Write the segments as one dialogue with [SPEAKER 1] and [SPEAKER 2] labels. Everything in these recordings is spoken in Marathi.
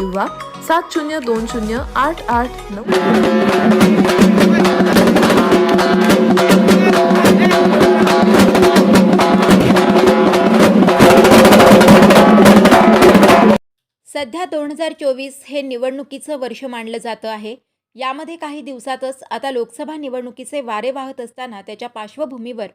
[SPEAKER 1] किंवा सात शून्य दोन शून्य आठ आठ नऊ.
[SPEAKER 2] सध्या दोन हजार चोवीस हे निवडणुकीचं वर्ष मानलं जातं आहे. यामध्ये काही दिवसातच आता लोकसभा निवडणुकीचे वारे वाहत असताना त्याच्या पार्श्वभूमीवर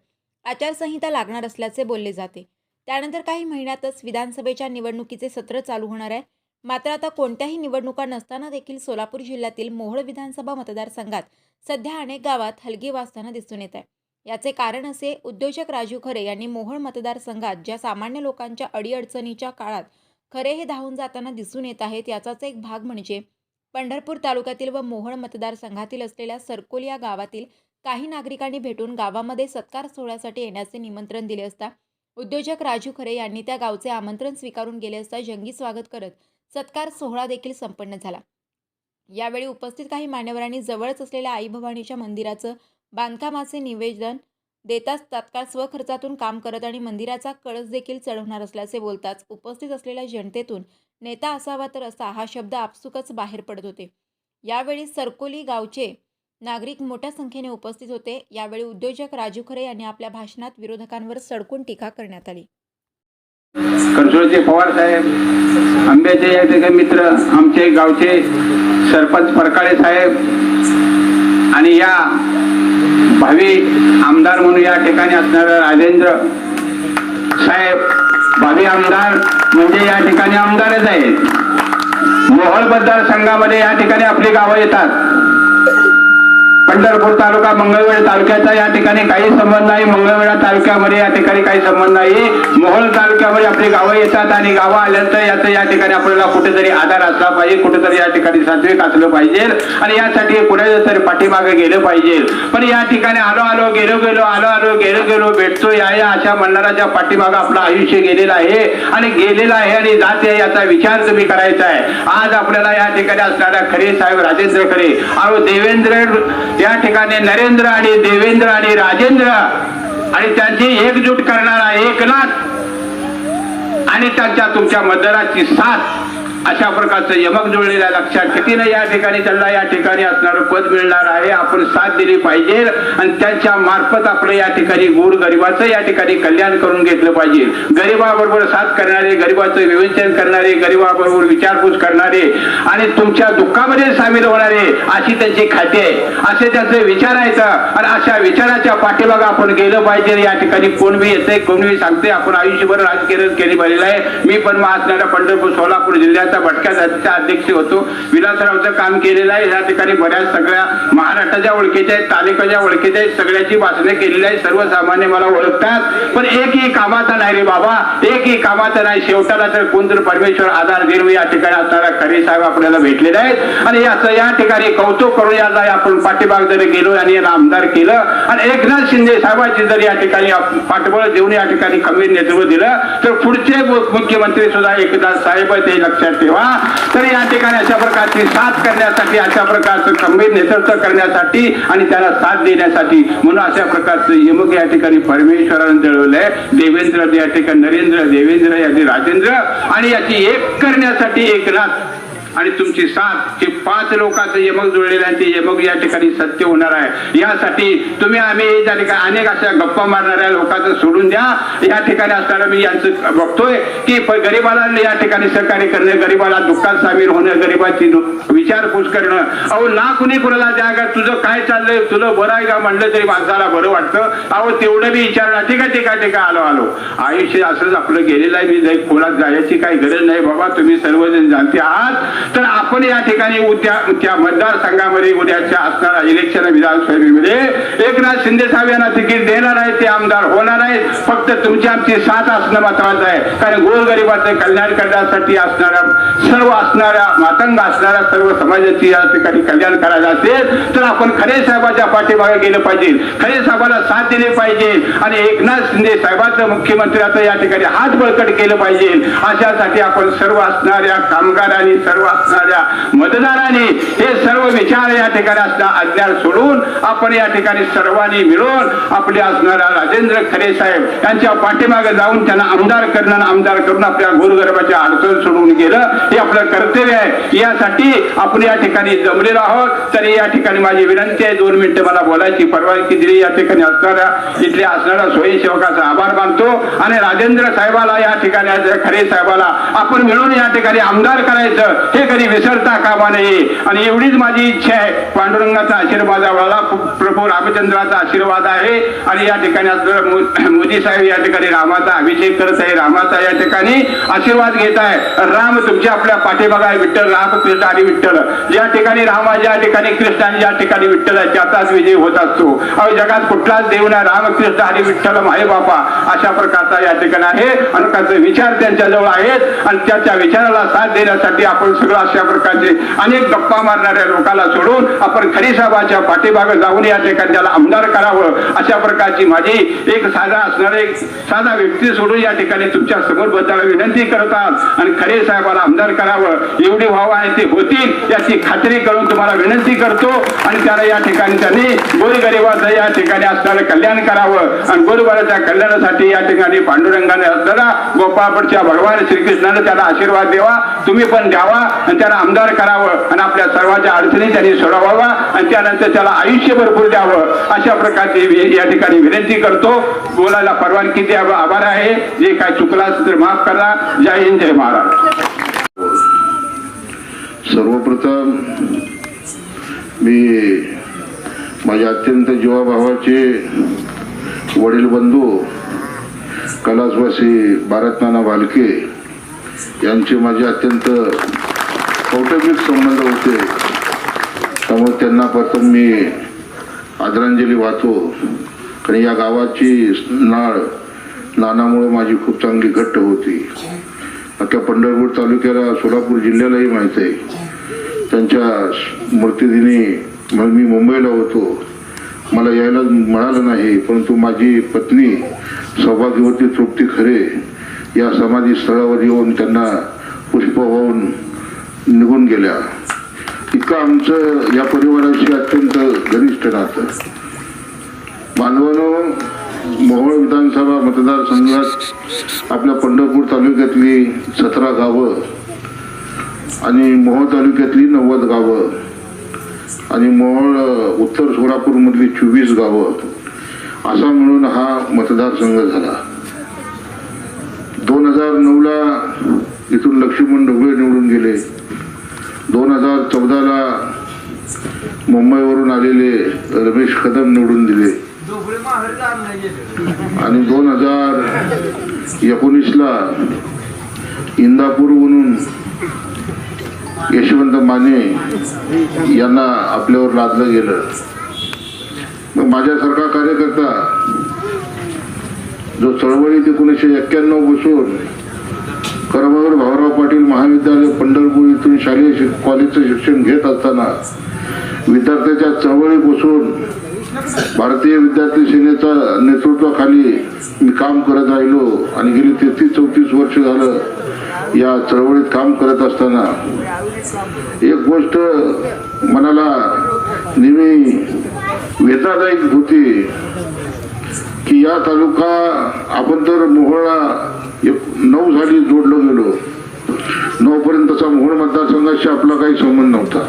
[SPEAKER 2] आचारसंहिता लागणार असल्याचे बोलले जाते. त्यानंतर काही महिन्यातच विधानसभेच्या निवडणुकीचे सत्र चालू होणार आहे. मात्र आता कोणत्याही निवडणुका नसताना देखील सोलापूर जिल्ह्यातील मोहोळ विधानसभा मतदारसंघात सध्या अनेक गावात हलगी वाजताना दिसून येत आहे. याचे कारण असे उद्योजक राजू खरे यांनी मोहोळ मतदारसंघात ज्या सामान्य लोकांच्या अडीअडचणीच्या काळात खरे हे धावून जाताना दिसून येत आहेत याचाच एक भाग म्हणजे पंढरपूर तालुक्यातील व मोहोळ मतदारसंघातील असलेल्या सरकोल या गावातील काही नागरिकांनी भेटून गावामध्ये सत्कार सोहळ्यासाठी येण्याचे निमंत्रण दिले असता उद्योजक राजू खरे यांनी त्या गावचे आमंत्रण स्वीकारून गेले असता जंगी स्वागत करत सत्कार सोहळा देखील संपन्न झाला. यावेळी उपस्थित काही मान्यवरांनी जवळच असलेल्या आई भवानीच्या मंदिराचं बांधकामाचे निवेदन देताच तात्काळ स्वखर्चातून काम करत आणि मंदिराचा कळस देखील चढवणार असल्याचे बोलताच उपस्थित असलेल्या जनतेतून नेता असावा तर असा हा शब्द आपसुकच बाहेर पडत होते. यावेळी सरकोली गावचे नागरिक मोठ्या संख्येने उपस्थित होते. यावेळी उद्योजक राजू खरे यांनी आपल्या भाषणात विरोधकांवर सडकून टीका करण्यात आली.
[SPEAKER 3] कंट्रोलचे पवार साहेब आंब्याचे या ठिकाणी मित्र आमचे गावचे सरपंच परकाळे साहेब आणि या भावी आमदार म्हणून या ठिकाणी असणारे राजेंद्र साहेब भावी आमदार म्हणजे या ठिकाणी आमदारच आहेत. मोहोळ मतदारसंघामध्ये या ठिकाणी आपली गावं येतात. पंढरपूर तालुका मंगळवेढ तालुक्याचा या ठिकाणी काही संबंध नाही. मंगळवेढा तालुक्यामध्ये या ठिकाणी काही संबंध नाही. मोहोळ तालुक्यामध्ये आपली गावं येतात आणि गावं आल्यानंतर याचा या ठिकाणी आपल्याला कुठेतरी आधार असला पाहिजे. कुठेतरी या ठिकाणी सात्विक असलं पाहिजे. आणि यासाठी कुठे तरी पाठीमागे गेलं पाहिजे. पण या ठिकाणी आलो आलो गेलो गेलो आलो आलो गेलो गेलो भेटतो या या अशा म्हणणाऱ्याच्या पाठीमागं आपलं आयुष्य गेलेलं आहे. आणि गेलेलं आहे आणि जाते याचा विचार तुम्ही करायचा आहे. आज आपल्याला या ठिकाणी असणाऱ्या खरे साहेब राजेंद्र खरे. अहो देवेंद्र या ठिकाणी नरेंद्र आणि देवेंद्र आणि राजेंद्र आणि त्यांची एकजूट करणारा एकनाथ आणि त्यांच्या तुमच्या मतदाराची साथ. अशा प्रकारचं यमक जुळलेल्या लक्षात कितीनं या ठिकाणी त्यांना या ठिकाणी असणारं पद मिळणार आहे आपण साथ दिली पाहिजे आणि त्यांच्या मार्फत आपलं या ठिकाणी गोर गरिबाचं या ठिकाणी कल्याण करून घेतलं पाहिजे. गरिबाबरोबर साथ करणारे गरिबाचं विवेचन करणारे गरिबाबरोबर विचारपूस करणारे आणि तुमच्या दुःखामध्ये सामील होणारे अशी त्यांची खाते आहे. असे त्यांचे विचार आहेत आणि अशा विचाराच्या पाठीमाग आपण गेलं पाहिजे. या ठिकाणी कोण बी येते कोण बी सांगते आपण आयुष्यभर राजकीय केली पाहिलेलं आहे. मी पण असणाऱ्या पंढरपूर सोलापूर जिल्ह्यात जिल्ह्याचा भटक्या जातीचा अध्यक्ष होतो. विलासरावचं काम केलेलं आहे. या ठिकाणी बऱ्याच सगळ्या महाराष्ट्राच्या ओळखीच्या आहेत तालुक्याच्या ओळखीच्या आहेत सगळ्याची भाषणे केलेली आहे सर्वसामान्य मला ओळखतात. पण एकही कामाचा नाही रे बाबा. एकही कामाचा नाही. शेवटाला तर कोणतरी परमेश्वर आधार देईल या ठिकाणी असणारा खरे साहेब आपल्याला भेटलेले आहेत. आणि याचं या ठिकाणी कौतुक करून याला आपण पाठीबाग जरी गेलो आणि याला आमदार केलं. आणि एकनाथ शिंदे साहेबांची जर या ठिकाणी पाठबळ देऊन या ठिकाणी कमी नेतृत्व दिलं तर पुढचे मुख्यमंत्री सुद्धा एकनाथ साहेब ते लक्षात ठेवा. तर या ठिकाणी अशा प्रकारची साथ करण्यासाठी अशा प्रकारचं खंबीर नेतृत्व करण्यासाठी आणि त्याला साथ देण्यासाठी म्हणून अशा प्रकारचं यमक या ठिकाणी परमेश्वरानं जळवलंय. देवेंद्र या ठिकाणी नरेंद्र देवेंद्र याची राजेंद्र आणि याची एक करण्यासाठी एकनाथ आणि तुमची साथ हे पाच लोकांचं यमक जुळलेलं आहे. ते यमक या ठिकाणी सत्य होणार आहे. यासाठी तुम्ही आम्ही त्या ठिकाणी अनेक अशा गप्पा मारणाऱ्या लोकांचं सोडून द्या. या ठिकाणी असताना मी यांचं बघतोय की गरिबाला या ठिकाणी सहकार्य करणं गरिबाला दुःखात सामील होणं गरिबाची विचारपूस करणं. अहो ना कुणी कुणाला द्या का तुझं काय चाललंय तुझं बरं आहे का म्हणलं तरी माणसाला बरं वाटतं. अहो तेवढं मी विचारणार. ठीक आहे ठीक आहे ठीक आहे. आलो आलो. आयुष्य असंच आपलं गेलेलं आहे. मी जाई जायची काही गरज नाही बाबा तुम्ही सर्वजण जाणते आहात. तर आपण या ठिकाणी उद्या त्या मतदारसंघामध्ये उद्याच्या असणाऱ्या इलेक्शन विधानसभेमध्ये एकनाथ शिंदे साहेब यांना तिकीट देणार आहे ते आमदार होणार आहेत. फक्त तुमची आमची साथ असणं महत्वाचं आहे. कारण गोरगरिबाचं कल्याण करण्यासाठी असणाऱ्या सर्व असणाऱ्या मातंग असणाऱ्या सर्व समाजाची या ठिकाणी कल्याण करायला असेल तर आपण खरे साहेबाच्या पाठीमागे गेलं पाहिजे. खरे साहेबाला साथ दिली पाहिजे. आणि एकनाथ शिंदे साहेबाचं मुख्यमंत्र्याचं या ठिकाणी हात बळकट केलं पाहिजे. अशासाठी आपण सर्व असणाऱ्या कामगारांनी सर्व असणाऱ्या मतदारांनी हे सर्व विचार या ठिकाणी असणार अज्ञान सोडून आपण या ठिकाणी सर्वांनी मिळून आपले असणारा राजेंद्र खरे साहेब यांच्या पाठीमागे जाऊन त्यांना आमदार करणं आमदार करून आपल्या गोरगरबाच्या अडचण सोडून गेलं हे आपलं कर्तव्य आहे. यासाठी आपण या ठिकाणी जमलेलो आहोत. तरी या ठिकाणी माझी विनंती आहे दोन मिनिटं मला बोलायची परवानगी दिली. या ठिकाणी असणाऱ्या इथले असणाऱ्या स्वयंसेवकाचा आभार मानतो. आणि राजेंद्र साहेबाला या ठिकाणी खरे साहेबाला आपण मिळून या ठिकाणी आमदार करायचं. हे कधी विसरता कामा नये. आणि एवढीच माझी इच्छा आहे. पांडुरंगाचा आशीर्वाद मला प्रभू रामचंद्राचा आशीर्वाद आहे. आणि या ठिकाणी मोदी साहेब या ठिकाणी रामाचा अभिषेक करत आहे रामाचा या ठिकाणी आशीर्वाद घेत आहे. राम तुमच्या आपल्या पाठीबागा आहे विठ्ठल. राम कृष्ण आणि विठ्ठल. ज्या ठिकाणी रामा ज्या ठिकाणी कृष्ण आणि ज्या ठिकाणी विठ्ठल आहे त्याचाच विजय होत असतो. अहो जगात कुठलाच देव नाही. राम कृष्ण आणि विठ्ठल माहे बापा. अशा प्रकारचा या ठिकाणी आहे. आणि विचार त्यांच्या जवळ आहेत. आणि त्याच्या विचाराला साथ देण्यासाठी आपण सगळं अशा प्रकारचे अनेक गप्पा मारणाऱ्या लोकांना सोडून आपण खरीसाबाच्या पाठीभाग जाऊन या ठिकाणी त्याला आमदार करावं अशा प्रकारची माझी एक साधा असणारे एक साधा व्यक्ती सोडून या ठिकाणी तुमच्यासमोरबद्दल विनंती करतात आणि खरे साहेबाला आमदार करावं एवढी व्हावं आहे ते होतील याची खात्री करून तुम्हाला विनंती करतो. आणि त्याला या ठिकाणी त्यांनी गोरगरिबाचं या ठिकाणी असणारं कल्याण करावं. आणि गोरगरिबाच्या कल्याणासाठी या ठिकाणी पांडुरंगाने असताना गोपाळपटच्या भगवान श्रीकृष्णाने त्याला आशीर्वाद द्यावा. तुम्ही पण द्यावा. आणि त्याला आमदार करावं आणि आपल्या सर्वांच्या अडचणी त्यांनी सोडवावा आणि त्यानंतर त्याला आयुष्य भरपूर द्यावं अशा प्रकारची या ठिकाणी विनंती करतो. बोलायला परवानगी द्यावं. आभार आहे. जे काय चुकला असेल तर माफ करा. जय हिंद जय महाराज
[SPEAKER 4] सर्वप्रथम मी माझ्या अत्यंत जीवाभावाचे वडील बंधू कलासवासी भारतनाना भालके यांचे माझे अत्यंत कौटुंबिक संबंध होते. त्यामुळे त्यांना प्रथम मी आदरांजली वाहतो. कारण या गावाची नाळ नानामुळे माझी खूप चांगली घट्ट होती. अख्ख्या पंढरपूर तालुक्याला सोलापूर जिल्ह्यालाही माहीत आहे. त्यांच्या स्मृतिदिनी मग मी मुंबईला होतो. मला यायला मिळालं नाही परंतु माझी पत्नी सौभाग्यवती तृप्ती खरे या समाधी स्थळावर येऊन त्यांना पुष्प वाहून निघून गेल्या. इतकं आमचं या परिवाराशी अत्यंत घनिष्ठ राहतं. मानवानं मोहोळ विधानसभा मतदारसंघात आपल्या पंढरपूर तालुक्यातली सतरा गावं आणि मोहोळ तालुक्यातली नव्वद गावं आणि मोहोळ उत्तर सोलापूरमधली चोवीस गावं. असा मिळून हा मतदारसंघ झाला. दोन हजार नऊ इथून लक्ष्मण ढोबळे निवडून गेले दोन हजार चौदाला मुंबईवरून आलेले रमेश कदम निवडून दिले. आणि दोन हजार एकोणीसला इंदापूरहून यशवंत माने यांना आपल्यावर लादलं गेलं. मग माझ्यासारखा कार्यकर्ता जो चळवळीत एकोणीसशे एक्क्याण्णव बसून करमवर भाऊराव पाटील महाविद्यालय पंढरपूर इथून शालेय शिक कॉलेजचं शिक्षण घेत असताना विद्यार्थ्याच्या चळवळी बसून भारतीय विद्यार्थी सेनेच्या नेतृत्वाखाली मी काम करत राहिलो आणि गेली तेहतीस चौतीस वर्ष झालं या चळवळीत काम करत असताना. एक गोष्ट मनाला नेहमी वेदनादायक होती की या तालुका आपण तर मोहळा एक नऊ झाली जोडलो गेलो. नऊपर्यंतचा मोहळ मतदारसंघाशी आपला काही संबंध नव्हता.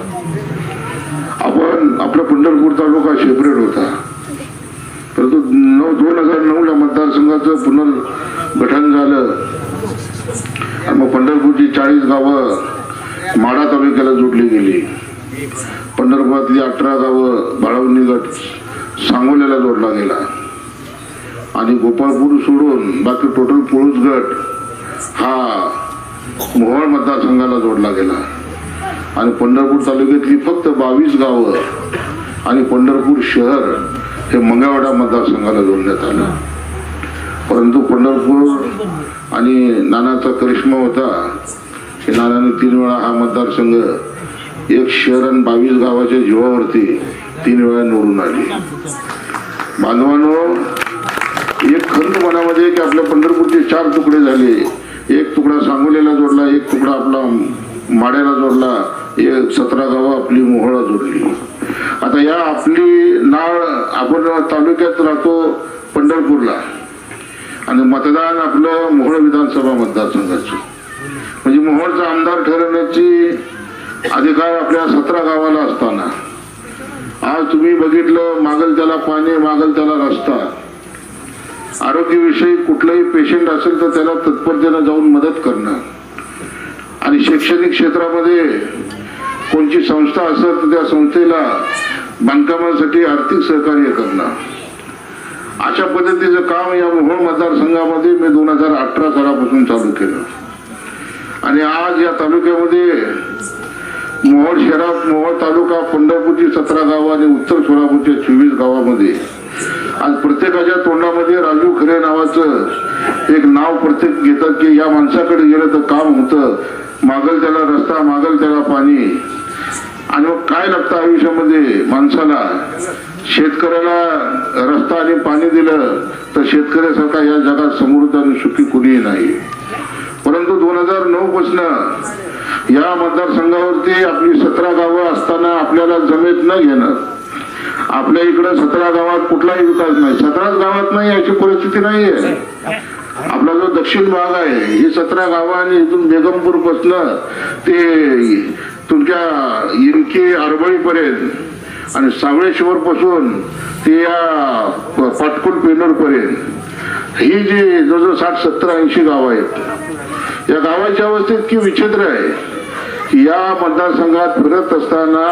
[SPEAKER 4] आपण आपला पंढरपूर तालुका सेपरेट होता. परंतु नऊ दोन हजार नऊला मतदारसंघाचं पुनर्गठन झालं. आणि मग पंढरपूरची चाळीस गावं माढा तालुक्याला जोडली गेली. पंढरपुरातली अठरा गावं बाळवणी गट सांगोल्याला जोडला गेला. आणि गोपाळपूर सोडून बाकी टोटल पुरुष गट हा मोहळ मतदारसंघाला जोडला गेला. आणि पंढरपूर तालुक्यातली फक्त बावीस गावं आणि पंढरपूर शहर हे मंगळवाडा मतदारसंघाला जोडण्यात आलं. परंतु पंढरपूर आणि नानाचा करिश्मा होता. की नानाने तीन वेळा हा मतदारसंघ एक शहर आणि बावीस गावाच्या जीवावरती तीन वेळा निवडून आली. बांधवानो एक खंत मनामध्ये की आपल्या पंढरपूरचे चार तुकडे झाले. एक तुकडा सांगोलीला जोडला एक तुकडा आपला माड्याला जोडला. सतरा गावं आपली मोहळा जोडली. आता या आपली नाळ आपण तालुक्यात राहतो पंढरपूरला. आणि मतदान आपलं मोहळ विधानसभा मतदारसंघाचं. म्हणजे मोहळचा आमदार ठरवण्याची अधिकार आपल्या सतरा गावाला असताना. आज तुम्ही बघितलं मागल त्याला पाणी मागल त्याला रस्ता. आरोग्यविषयी कुठलाही पेशंट असेल तर त्याला तत्परतेनं जाऊन मदत करणं. आणि शैक्षणिक क्षेत्रामध्ये कोणची संस्था असेल तर त्या संस्थेला बांधकामासाठी आर्थिक सहकार्य करणं अशा पद्धतीचं काम या मोहोळ मतदारसंघामध्ये मी दोन हजार अठरा सालापासून चालू केलं. आणि आज या तालुक्यामध्ये मोहोळ शहरात मोहोळ तालुका पंढरपूरची सतरा गावं आणि उत्तर सोलापूरच्या चोवीस गावामध्ये. आज प्रत्येकाच्या तोंडामध्ये राजू खरे नावाचं एक नाव प्रत्येक घेतात की या माणसाकडे गेलं तर काम होतं. मागल त्याला रस्ता मागल त्याला पाणी. आणि मग काय लागतं आयुष्यामध्ये माणसाला? शेतकऱ्याला रस्ता आणि पाणी दिलं तर शेतकऱ्यासारखा या जगात समृद्ध आणि सुखी कुणीही नाही. परंतु दोन हजार नऊ पासन या मतदारसंघावरती आपली सतरा गावं असताना आपल्याला जमेत न घेणं. आपल्या इकडं सतरा गावात कुठलाही विकास नाही. सतराच गावात नाही अशी परिस्थिती नाहीये. आपला जो दक्षिण भाग आहे ही सतरा गावं आणि इथून बेगमपूर पासन ते तुमच्या इनके अरबळीपर्यंत आणि सावळेश्वर पासून ते या पाटकुल पेनर पर्यंत ही जी जवळजवळ साठ सत्तर ऐंशी गावं आहेत या गावाच्या अवस्थेत की विचित्र आहे या मतदारसंघात फिरत असताना